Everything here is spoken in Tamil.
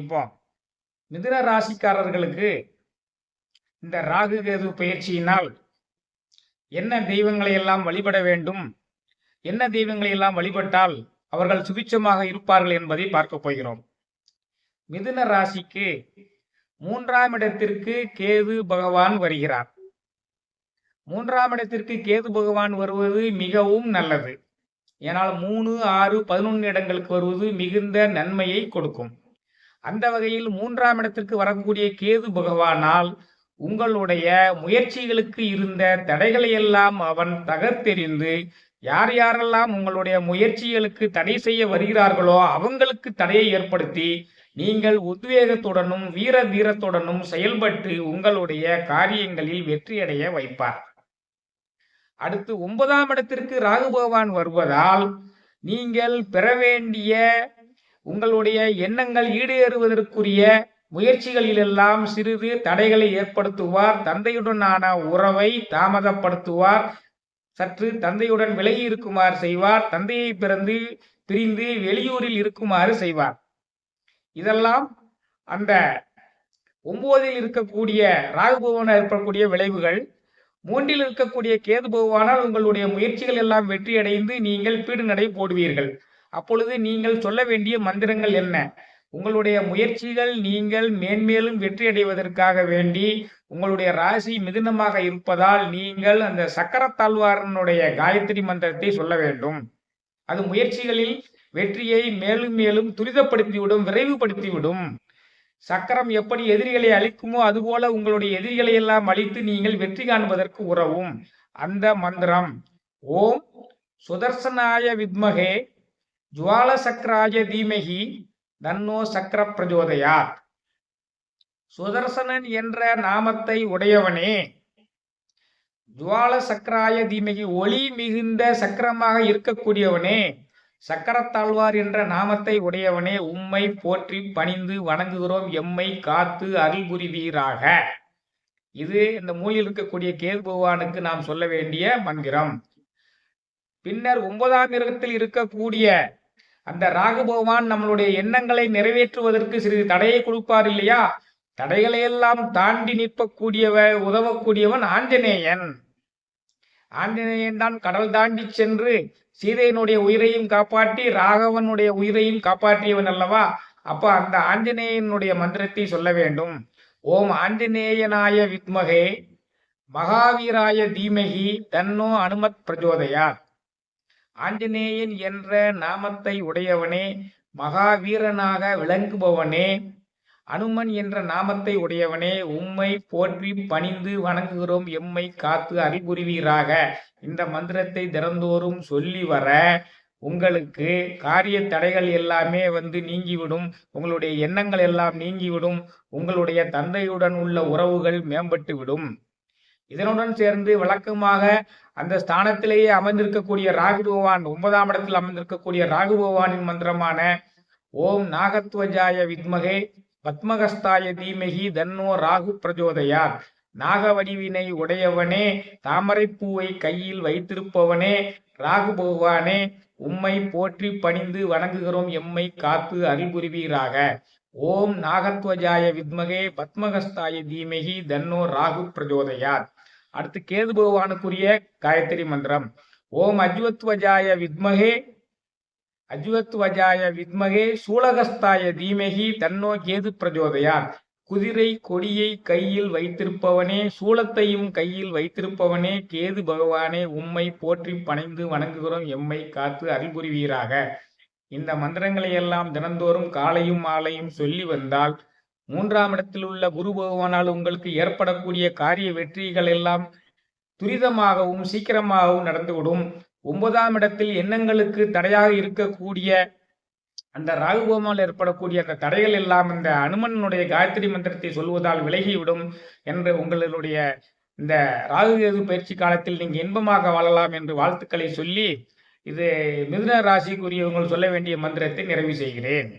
இப்போ மிதுன ராசிக்காரர்களுக்கு இந்த ராகு கேது பயிற்சியினால் என்ன தெய்வங்களை எல்லாம் வழிபட வேண்டும்? என்ன தெய்வங்களை எல்லாம் வழிபட்டால் அவர்கள் சுபிச்சமாக இருப்பார்கள் என்பதை பார்க்க போகிறோம். மிதுன ராசிக்கு மூன்றாம் இடத்திற்கு கேது பகவான் வருகிறார். மூன்றாம் இடத்திற்கு கேது பகவான் வருவது மிகவும் நல்லது. ஏனால் மூணு ஆறு பதினொன்று இடங்களுக்கு வருவது மிகுந்த நன்மையை கொடுக்கும். அந்த வகையில் மூன்றாம் இடத்திற்கு வரக்கூடிய கேது பகவானால் உங்களுடைய முயற்சிகளுக்கு இருந்த தடைகளை எல்லாம் அவன் தகர்த்தெறிந்து யார் யாரெல்லாம் உங்களுடைய முயற்சிகளுக்கு தடை செய்ய வருகிறார்களோ அவங்களுக்கு தடையை ஏற்படுத்தி நீங்கள் உத்வேகத்துடனும் வீர தீரத்துடனும் செயல்பட்டு உங்களுடைய காரியங்களில் வெற்றியடைய வைப்பார். அடுத்து ஒன்பதாம் இடத்திற்கு ராகு பகவான் வருவதால் நீங்கள் பெற வேண்டிய உங்களுடைய எண்ணங்கள் ஈடேறுவதற்குரிய முயற்சிகளிலெல்லாம் சிறிது தடைகளை ஏற்படுத்துவார். தந்தையுடனான உறவை தாமதப்படுத்துவார். சற்று தந்தையுடன் விலகி இருக்குமாறு செய்வார். தந்தையை பிறந்து பிரிந்து வெளியூரில் இருக்குமாறு செய்வார். இதெல்லாம் அந்த ஒன்பதில் இருக்கக்கூடிய ராகுபவன ஏற்படக்கூடிய விளைவுகள். மூன்றில் இருக்கக்கூடிய கேது பகவானால் உங்களுடைய முயற்சிகள் எல்லாம் வெற்றியடைந்து நீங்கள் பீடு நடை போடுவீர்கள். அப்பொழுது நீங்கள் சொல்ல வேண்டிய மந்திரங்கள் என்ன? உங்களுடைய முயற்சிகள் நீங்கள் மேன்மேலும் வெற்றி அடைவதற்காக வேண்டி உங்களுடைய ராசி மிதுனமாக இருப்பதால் நீங்கள் அந்த சக்கரத்தாழ்வாரனுடைய காயத்ரி மந்திரத்தை சொல்ல வேண்டும். அது முயற்சிகளில் வெற்றியை மேலும் மேலும் துரிதப்படுத்திவிடும் விரைவுபடுத்திவிடும். சக்கரம் எப்படி எதிரிகளை அழிக்குமோ அதுபோல உங்களுடைய எதிரிகளை எல்லாம் அழித்து நீங்கள் வெற்றி காண்பதற்கு உறவும். அந்த மந்திரம். ஓம் சுதர்சனாய வித்மகே ஜுவால சக்கராஜ தீமகி தன்னோ சக்கர பிரஜோதயா சுதர்சனன் என்ற நாமத்தை உடையவனே ஜுவால சக்கராய தீமகி ஒளி மிகுந்த சக்கரமாக இருக்கக்கூடியவனே சக்கரத்தாழ்வார் என்ற நாமத்தை உடையவனே உம்மை போற்றி பணிந்து வணங்குகிறோம் எம்மை காத்து அருள் புரிவீராக இது இந்த மூலில் இருக்கக்கூடிய கேது பகவானுக்கு நாம் சொல்ல வேண்டிய மந்திரம் பின்னர் ஒன்பதாம் இடத்தில் இருக்கக்கூடிய அந்த ராகு பகவான் நம்மளுடைய எண்ணங்களை நிறைவேற்றுவதற்கு சிறிது தடையை கொடுப்பார் இல்லையா? தடைகளை எல்லாம் தாண்டி நிற்பக்கூடியவ உதவக்கூடியவன் ஆஞ்சநேயன். ஆஞ்சநேயன் தான் கடல் தாண்டி சென்று சீதையினுடைய உயிரையும் காப்பாற்றி ராகவனுடைய உயிரையும் காப்பாற்றியவன் அல்லவா? அப்ப அந்த ஆஞ்சநேயனுடைய மந்திரத்தை சொல்ல வேண்டும். ஓம் ஆஞ்சநேயனாய வித்மகே மகாவீராய தீமகி தன்னோ அனுமத் பிரஜோதயார் ஆஞ்சநேயன் என்ற நாமத்தை உடையவனே மகாவீரனாக விளங்குபவனே அனுமன் என்ற நாமத்தை உடையவனே உம்மை போற்றி பணிந்து வணங்குகிறோம் எம்மை காத்து அறிபுரிவீராக. இந்த மந்திரத்தை திறந்தோறும் சொல்லி வர உங்களுக்கு காரிய தடைகள் எல்லாமே வந்து நீங்கிவிடும் உங்களுடைய எண்ணங்கள் எல்லாம் நீங்கிவிடும் உங்களுடைய தந்தையுடன் உள்ள உறவுகள் மேம்பட்டு விடும் இதனுடன் சேர்ந்து வழக்கமாக அந்த ஸ்தானத்திலேயே அமர்ந்திருக்கக்கூடிய ராகு பகவான் ஒன்பதாம் இடத்தில் அமர்ந்திருக்கக்கூடிய ராகு பகவானின் மந்திரமான ஓம் நாகத்வஜாய வித்மகே பத்மகஸ்தாய தீமகி தன்னோ ராகு பிரஜோதயார் நாகவடிவினை உடையவனே தாமரைப்பூவை கையில் வைத்திருப்பவனே ராகு பகவானே உம்மை போற்றி பணிந்து வணங்குகிறோம் எம்மை காத்து அறிபுரிவீராக ஓம் நாகத்வஜாய வித்மகே பத்மகஸ்தாய தீமகி தன்னோ ராகு பிரஜோதயார் அடுத்து கேது பகவானுக்குரிய காயத்ரி மந்திரம். ஓம் அஜ்வத்வஜாய வித்மகே அஜ்வத்வஜாய வித்மகே சூலகஸ்தாய தீமகி தன்னோ கேது பிரஜோதயார் குதிரை கொடியை கையில் வைத்திருப்பவனே சூலத்தையும் கையில் வைத்திருப்பவனே கேது பகவானே உம்மை போற்றி பணிந்து வணங்குகிறோம் எம்மை காத்து அறிபுரிவீராக இந்த மந்திரங்களை எல்லாம் தினந்தோறும் காலையும் மாலையும் சொல்லி வந்தால் மூன்றாம் இடத்தில் உள்ள குரு பகவானால் உங்களுக்கு ஏற்படக்கூடிய காரிய வெற்றிகள் எல்லாம் துரிதமாகவும் சீக்கிரமாகவும் நடந்துவிடும். ஒன்பதாம் இடத்தில் எண்ணங்களுக்கு தடையாக இருக்கக்கூடிய அந்த ராகுபவமால் ஏற்படக்கூடிய அந்த தடைகள் எல்லாம் இந்த அனுமனுடைய காயத்ரி மந்திரத்தை சொல்வதால் விலகிவிடும் என்று உங்களுடைய இந்த ராகுகேது பயிற்சி காலத்தில் நீங்கள் இன்பமாக வாழலாம் என்று வாழ்த்துக்களை சொல்லி இது மிதுன ராசிக்குரியவங்கள் சொல்ல வேண்டிய மந்திரத்தை நிறைவு செய்கிறேன்.